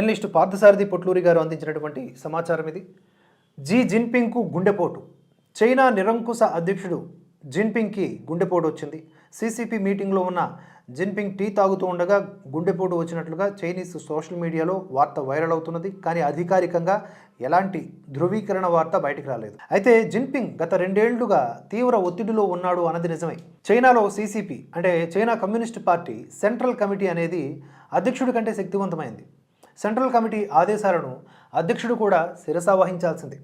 Analyst Parthasarathi Potluri గారు అందించినటువంటి సమాచారం ఇది. జీ జిన్పింగ్కు గుండెపోటు. చైనా నిరంకుశ అధ్యక్షుడు జిన్పింగ్కి గుండెపోటు వచ్చింది. సీసీపీ మీటింగ్లో ఉన్న జిన్పింగ్ టీ తాగుతూ ఉండగా గుండెపోటు వచ్చినట్లుగా చైనీస్ సోషల్ మీడియాలో వార్త వైరల్ అవుతున్నది. కానీ అధికారికంగా ఎలాంటి ధృవీకరణ వార్త బయటకు రాలేదు. అయితే జిన్పింగ్ గత రెండేళ్ళుగా తీవ్ర ఒత్తిడిలో ఉన్నాడు అన్నది నిజమే. చైనాలో సీసీపీ అంటే China Communist Party Central Committee అనేది అధ్యక్షుడి కంటే శక్తివంతమైంది. సెంట్రల్ కమిటీ ఆదేశాలను అధ్యక్షుడు కూడా శిరస వహించాల్సింది.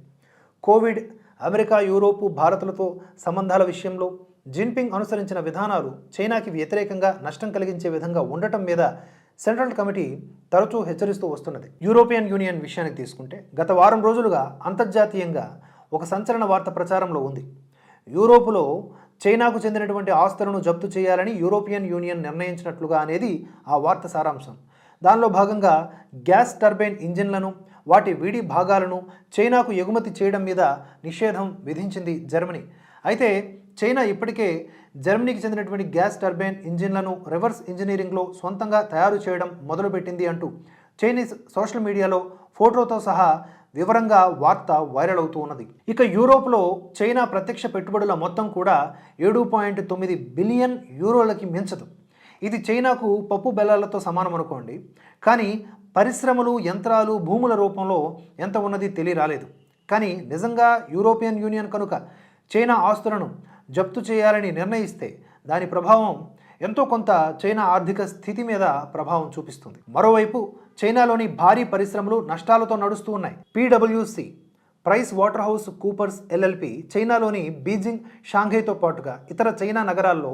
కోవిడ్ అమెరికా యూరోపు భారత్లతో సంబంధాల విషయంలో జిన్పింగ్ అనుసరించిన విధానాలు చైనాకి వ్యతిరేకంగా నష్టం కలిగించే విధంగా ఉండటం మీద సెంట్రల్ కమిటీ తరచూ హెచ్చరిస్తూ వస్తున్నది. యూరోపియన్ యూనియన్ విషయానికి తీసుకుంటే గత వారం రోజులుగా అంతర్జాతీయంగా ఒక సంచలన వార్త ప్రచారంలో ఉంది. యూరోపులో చైనాకు చెందినటువంటి ఆస్తులను జప్తు చేయాలని యూరోపియన్ యూనియన్ నిర్ణయించినట్లుగా అనేది ఆ వార్త సారాంశం. దానిలో భాగంగా గ్యాస్ టర్బైన్ ఇంజిన్లను వాటి విడి భాగాలను చైనాకు ఎగుమతి చేయడం మీద నిషేధం విధించింది జర్మనీ. అయితే చైనా ఇప్పటికే జర్మనీకి చెందినటువంటి గ్యాస్ టర్బైన్ ఇంజిన్లను రివర్స్ ఇంజనీరింగ్లో సొంతంగా తయారు చేయడం మొదలుపెట్టింది అంటూ చైనీస్ సోషల్ మీడియాలో ఫోటోతో సహా వివరంగా వార్త వైరల్ అవుతూ ఉన్నది. ఇక యూరోప్లో చైనా ప్రత్యక్ష పెట్టుబడుల మొత్తం కూడా ఏడు పాయింట్ తొమ్మిది బిలియన్ యూరోలకి మించదు. ఇది చైనాకు పప్పు బెల్లాలతో సమానం అనుకోండి. కానీ పరిశ్రమలు యంత్రాలు భూముల రూపంలో ఎంత ఉన్నది తెలియరాలేదు. కానీ నిజంగా యూరోపియన్ యూనియన్ కనుక చైనా ఆస్తులను జప్తు చేయాలని నిర్ణయిస్తే దాని ప్రభావం ఎంతో కొంత చైనా ఆర్థిక స్థితి మీద ప్రభావం చూపిస్తుంది. మరోవైపు చైనాలోని భారీ పరిశ్రమలు నష్టాలతో నడుస్తూ ఉన్నాయి. పీడబ్ల్యూసి price water house Coopers LLP చైనాలోని బీజింగ్ షాంఘైతో పాటుగా ఇతర చైనా నగరాల్లో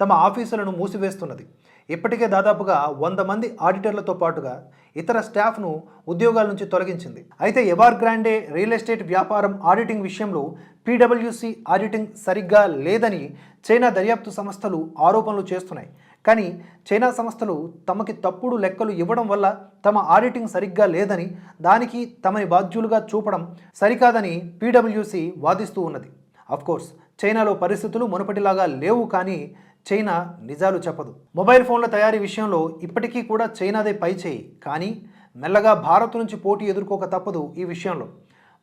తమ ఆఫీసులను మూసివేస్తున్నది. ఇప్పటికే దాదాపుగా వంద మంది ఆడిటర్లతో పాటుగా ఇతర స్టాఫ్ను ఉద్యోగాల నుంచి తొలగించింది. అయితే ఎవర్ గ్రాండే రియల్ ఎస్టేట్ వ్యాపారం ఆడిటింగ్ విషయంలో పీడబ్ల్యూసి ఆడిటింగ్ సరిగ్గా లేదని చైనా దర్యాప్తు సంస్థలు ఆరోపణలు చేస్తున్నాయి. కానీ చైనా సంస్థలు తమకి తప్పుడు లెక్కలు ఇవ్వడం వల్ల తమ ఆడిటింగ్ సరిగ్గా లేదని దానికి తమని బాధ్యులుగా చూపడం సరికాదని పీడబ్ల్యూసి వాదిస్తూ ఉన్నది. అఫ్కోర్స్ చైనాలో పరిస్థితులు మునుపటిలాగా లేవు కానీ చైనా నిజాలు చెప్పదు. మొబైల్ ఫోన్ల తయారీ విషయంలో ఇప్పటికీ కూడా చైనాదే పై చేయి. కానీ మెల్లగా భారత్ నుంచి పోటీ ఎదుర్కోక తప్పదు ఈ విషయంలో.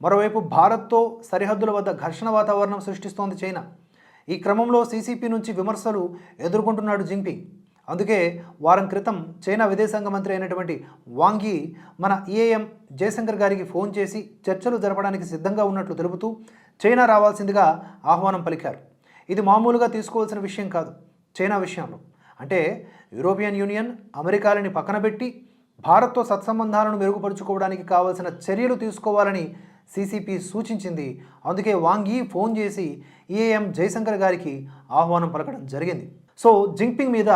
మరోవైపు భారత్తో సరిహద్దుల వద్ద ఘర్షణ వాతావరణం సృష్టిస్తోంది చైనా. ఈ క్రమంలో సీసీపీ నుంచి విమర్శలు ఎదుర్కొంటున్నాడు జింపింగ్ అందుకే వారం క్రితం చైనా విదేశాంగ మంత్రి అయినటువంటి వాంగి మన ఈఏఎం జయశంకర్ గారికి ఫోన్ చేసి చర్చలు జరపడానికి సిద్ధంగా ఉన్నట్లు తెలుపుతూ చైనా రావాల్సిందిగా ఆహ్వానం పలికారు. ఇది మామూలుగా తీసుకోవాల్సిన విషయం కాదు. చైనా విషయంలో. అంటే యూరోపియన్ యూనియన్ అమెరికాలని పక్కన పెట్టి భారత్తో సత్సంబంధాలను మెరుగుపరుచుకోవడానికి కావాల్సిన చర్యలు తీసుకోవాలని సీసీపీ సూచించింది. అందుకే వాంగి ఫోన్ చేసి ఈఏఎం జయశంకర్ గారికి ఆహ్వానం పలకడం జరిగింది. సో జింగ్పింగ్ మీద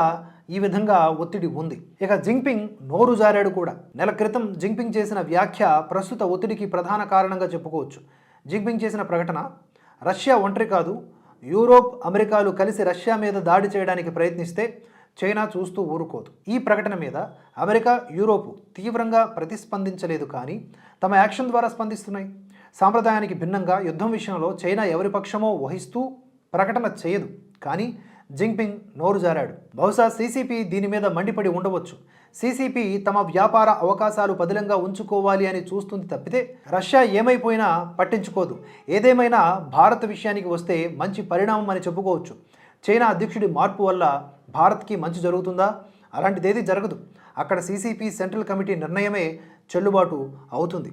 ఈ విధంగా ఒత్తిడి ఉంది. ఇక జింగ్పింగ్ నోరు జారాడు కూడా. నెల క్రితం జింగ్పింగ్ చేసిన వ్యాఖ్య ప్రస్తుత ఒత్తిడికి ప్రధాన కారణంగా చెప్పుకోవచ్చు. జింగ్పింగ్ చేసిన ప్రకటన రష్యా ఒంటరి కాదు యూరోప్ అమెరికాలు కలిసి రష్యా మీద దాడి చేయడానికి ప్రయత్నిస్తే చైనా చూస్తూ ఊరుకోదు. ఈ ప్రకటన మీద అమెరికా యూరోపు తీవ్రంగా ప్రతిస్పందించలేదు కానీ తమ యాక్షన్ ద్వారా స్పందిస్తున్నాయి. సాంప్రదాయానికి భిన్నంగా యుద్ధం విషయంలో చైనా ఎవరి పక్షమో వహిస్తూ ప్రకటన చేయదు. కానీ జింగ్పింగ్ నోరు జారాడు. బహుశా సీసీపీ దీని మీద మండిపడి ఉండవచ్చు. సీసీపీ తమ వ్యాపార అవకాశాలు పదిలంగా ఉంచుకోవాలి అని చూస్తుంది తప్పితే రష్యా ఏమైపోయినా పట్టించుకోదు. ఏదేమైనా భారత్ విషయానికి వస్తే మంచి పరిణామం అని చెప్పుకోవచ్చు. చైనా అధ్యక్షుడి మార్పు వల్ల భారత్కి మంచి జరుగుతుందా? అలాంటిదేది జరగదు. అక్కడ సీసీపీ సెంట్రల్ కమిటీ నిర్ణయమే చెల్లుబాటు అవుతుంది.